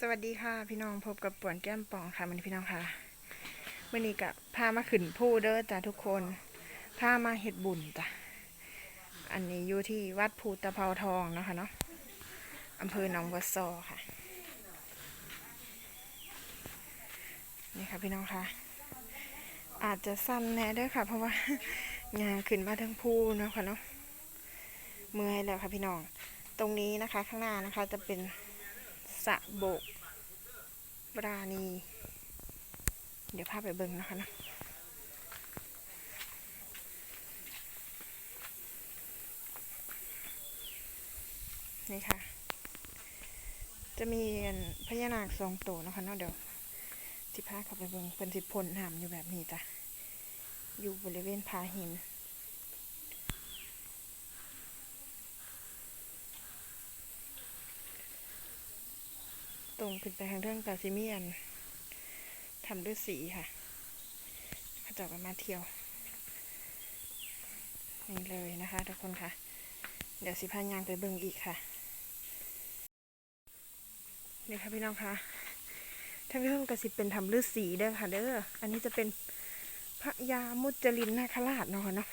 สวัสดีค่ะ พี่น้องพบกับป่วนแก้มป่องค่ะมันพี่น้องค่ะวันนี้กับพามาขึ้นผู้เด้อจ้ะทุกคนพามาเฮ็ดบุญจ้ะอันนี้อยู่ที่วัดภูตะเภาทองนะคะเนาะอำเภอหนองบัวซอค่ะ นี่ค่ะพี่น้องค่ะ อาจจะสั้นแน่เด้อค่ะ เพราะว่างานขึ้นมาทั้งผู้นะคะเนาะเมื่อยแล้วค่ะพี่น้อง ตรงนี้นะคะข้างหน้านะคะจะเป็น สระโบกปราณี เดี๋ยวพาไปเบิ่งนะคะนะนี่ค่ะ จะมีพญานาคสองตัวนะคะเนาะเดี๋ยวสิพาเขาไปเบิ่งเป็นสิพลหามอยู่แบบนี้จ้ะ อยู่บริเวณผาหิน ตรงขึ้นไปทางเรื่องกาซิเมียนทำด้วยสีค่ะเขาเจกมาเที่ยว นี่เลยนะคะทุกคนค่ะ เดี๋ยวสิพายางไปเบิ่งอีกค่ะนี่ค่ะพี่น้องค่ะท่านผู้ชมกระสิเป็นทำฤาษีเด้อค่ะเด้อ อันนี้จะเป็นพระยามุจลินนาคราชเนาะเนาะ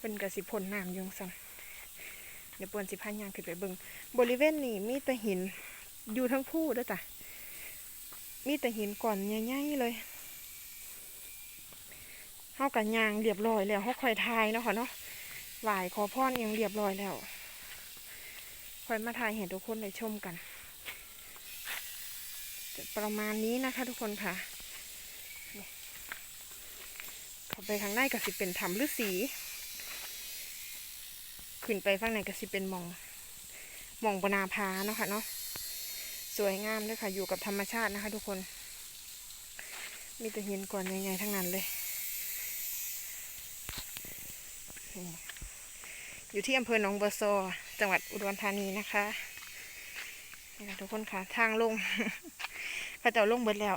เป็นกระสิพลน้ำยงสัน เดี๋ยวปวนสิพายางขึ้นไปเบิ่งบริเวณนี้มีแต่หิน อยู่ทั้งคู่ด้วยจ้ะ มีแต่หินก่อนใหญ่ๆเลยเฮากันยางเรียบร้อยแล้วเฮาคอยทายเนาะค่ะเนาะไหวขอพรเองเรียบร้อยแล้วคอยมาทายเห็นทุกคนได้ชมกัน ประมาณนี้นะคะทุกคนค่ะเข้าไปข้างในก็สิเป็นถ้ำฤาษีขึ้นไปข้างในก็สิเป็นมองมองบนาพาเนาะค่ะเนาะ วยงามด้วยค่ะ อยู่กับธรรมชาตินะคะ ทุกคน มีแต่หินก่อนใหญ่ๆทั้งนั้นเลย อยู่ที่อำเภอหนองบัวซอจังหวัดอุดรธานีนะคะนี่ค่ะทุกคนค่ะ ทางลงพระเจ้าลงเบิดแล้ว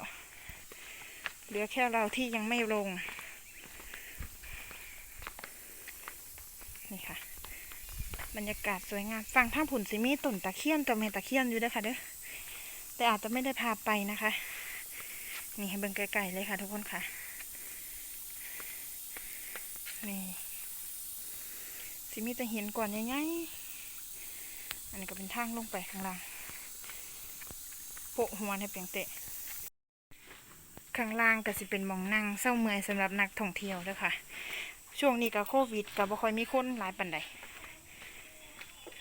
เหลือแค่เราที่ยังไม่ลง นี่ค่ะ บรรยากาศสวยงามฝั่งท่าผุนสิมีต้นตะเคียนตัวเมตะเคียนอยู่ด้วยค่ะเด้อ แต่อาจจะไม่ได้พาไปนะคะ นี่ให้เบิ่งไกลๆเลยค่ะทุกคนค่ะ นี่สิมีแต่เห็นก่อนง่ายๆอันนี้ก็เป็นทางลงไปข้างล่างโปะหัวให้เปียงเตะ ข้างล่างก็สิเป็นมองนั่งเศร้าเมื่อยสำหรับนักท่องเที่ยวด้อค่ะ ช่วงนี้ก็โควิดก็บ่ค่อยมีคนหลายปันใด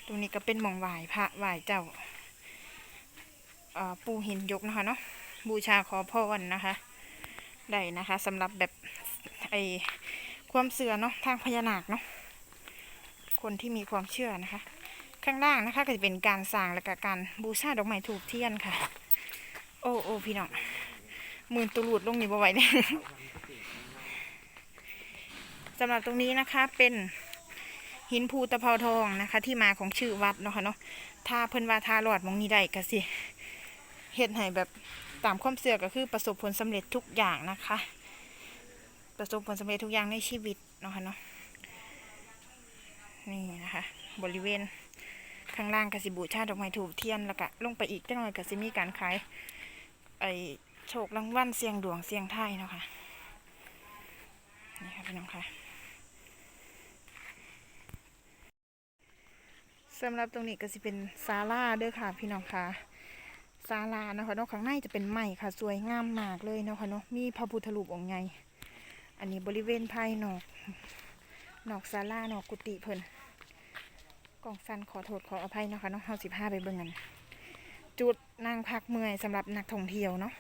ตรงนี้ก็เป็นมองไหว้พระไหว้เจ้า ปูหินยกนะคะเนาะบูชาขอพรนะคะได้นะคะสำหรับแบบไอความเสื่อเนาะทางพญานาคเนาะคนที่มีความเชื่อนะคะ ข้างล่างนะคะก็จะเป็นการสร้างและก็การบูชาดอกไม้ถูกเทียนค่ะ โอ้โอ้พี่น้องมื่นตุลูดลงนี่บ่ไหวเนี่ยสำหรับตรงนี้นะคะเป็นหินภูตะเภาทองนะคะ ที่มาของชื่อวัดเนาะค่ะเนาะถ้าเพิ่นว่าทาหลอดมองนี้ได้ก็สิ เฮ็ดให้แบบตามความเชื่อก็คือประสบผลสำเร็จทุกอย่างนะคะ ประสบผลสำเร็จทุกอย่างในชีวิตเนาะค่ะเนาะนี่นะคะ บริเวณข้างล่างกสิบูชาดอกไม้ถูกเทียนแล้วก็ลงไปอีกจังหน่อยกสิมีการขายไอโชครางวัลเสียงดวงเสียงไทยเนาะค่ะนี่ค่ะพี่น้องค่ะสำหรับตรงนี้ก็สิเป็นศาลาเด้อค่ะพี่น้องค่ะาลานะคะเนาะข้างในจะเป็นไม้ค่ะ สวยงามมากเลยนะคะเนาะมีพระพุทธรูปองค์ใหญ่อันนี้บริเวณภายนอกนอกศาลานอกกุฏิเพิ่นกองสันขอโทษขออภัยนะคะเนาะเฮาสิพาไปเบิ่งกันจุดนั่งพักเมื่อยสำหรับนักท่องเที่ยวเนาะ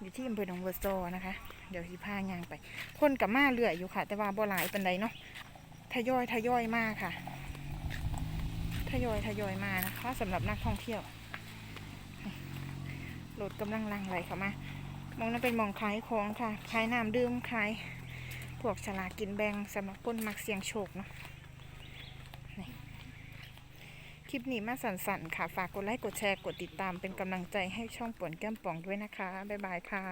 อยู่ที่อำเภอหนองบัวซอนะคะ เดี๋ยวสิพาย่างไป คนกับมาเรื่อยอยู่ค่ะ แต่ว่าบ่หลายปานใดเนาะทยอยทยอยมากค่ะ ทยอยทยอยมานะคะสำหรับนักท่องเที่ยว รถกำลังลังไหลเข้ามามองนั้นเป็นมองขายของค่ะขายน้ำดื่มขายพวกฉลากินแบงสำหรับคนมักเสี่ยงโชคเนาะคลิปนี้มาสั่นๆค่ะ ฝากกดไลค์กดแชร์กดติดตามเป็นกำลังใจให้ช่องป่วนแก้มป่องด้วยนะคะ บ๊ายบายค่ะ